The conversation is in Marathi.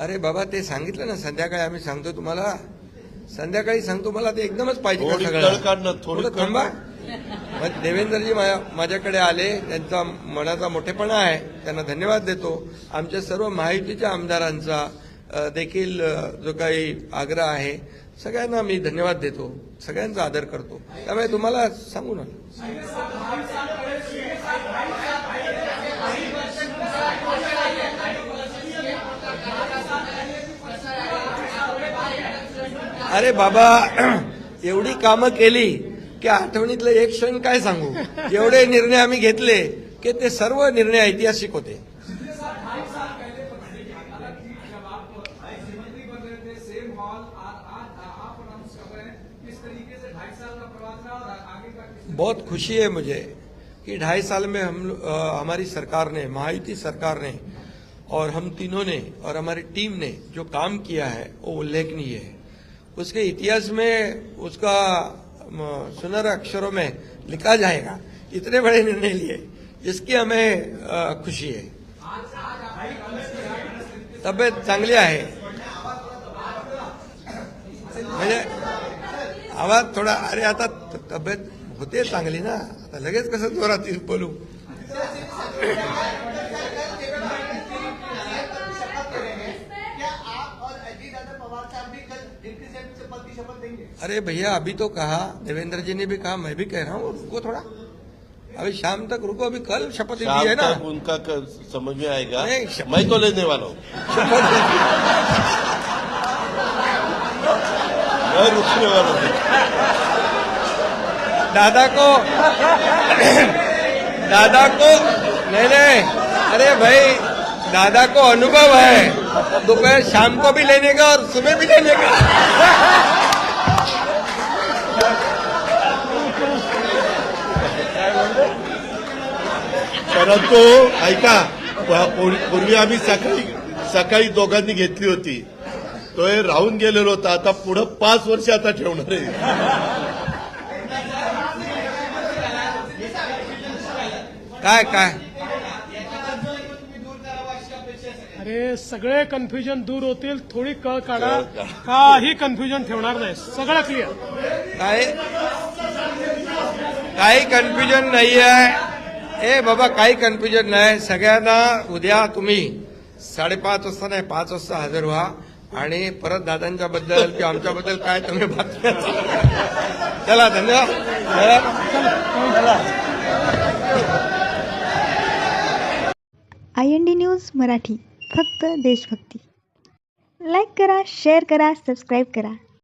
अरे बाबा ते सांगितलं ना संध्याकाळी आम्ही सांगतो तुम्हाला. संध्याकाळी सांगतो मला ते एकदमच पाहिजे सगळं? थोडी थांबा. मग देवेंद्रजी माझ्या- माझ्याकडे आले त्यांचा मनाचा मोठेपणा आहे त्यांना धन्यवाद देतो. आमच्या सर्व महायुतीच्या आमदारांचा देखील जो काही आग्रह आहे सगळ्यांना मी धन्यवाद देतो. सगळ्यांचा आदर करतो. त्यामुळे तुम्हाला सांगू ना अरे बाबा एवढी कामं केली की आठवणीतलं एक क्षण काय सांगू? एवढे निर्णय आम्ही घेतले की ते सर्व निर्णय ऐतिहासिक होते. बहुत खुशी है मुझे कि ढाई साल में हम अ, हमारी सरकार ने महायुति सरकार ने और हम तीनों ने और हमारी टीम ने जो काम किया है वो उल्लेखनीय है। उसके इतिहास में उसका अम, सुनहरे अक्षरों में लिखा जाएगा इतने बड़े निर्णय लिए इसकी हमें अ, खुशी है। तब्येत चांगली आहे म्हणजे आवाज़ थोडा अरे आता तब्येत होते चांगली ना? आता लगेच कसं जोरात बोलू? अरे भैया अभी तो कहा देवेंद्र जी ने भी कहा मैं भी कह रहा हूँ रुको थोड़ा। अभी शाम तक रुको अभी कल शपथ ली है ना? उनका समझ में आएगा। मैं तो लेने वाला हूँ। वाला दादा को दादा को नहीं नहीं अरे भाई दादा को अनुभव है दोपहर शाम को भी लेने का और सुबह भी लेने का परंतु ऐका पूर्वी आम्ही सकाळी सकाळी दोघांनी घेतली होती तो हे राहून गेलेलो होता आता पुढं पाच वर्ष आता ठेवणार आहे. काय काय? अरे सगळे कन्फ्युजन दूर होतील थोडी कळ काढा. काही कन्फ्युजन ठेवणार नाही. सगळं क्लिअर काही काही कन्फ्युजन नाही आहे ए बाबा काही कन्फ्युजन नाही. सगळ्यांना उद्या तुम्ही साडेपाच वाजता नाही पाच वाजता हजर व्हा. आणि परत दादांच्या बद्दल किंवा आमच्याबद्दल काय तुम्ही बातम्या चला धन्यवाद. I N D news Marathi फक्त देशभक्ती. लाईक करा शेअर करा सबस्क्राईब करा.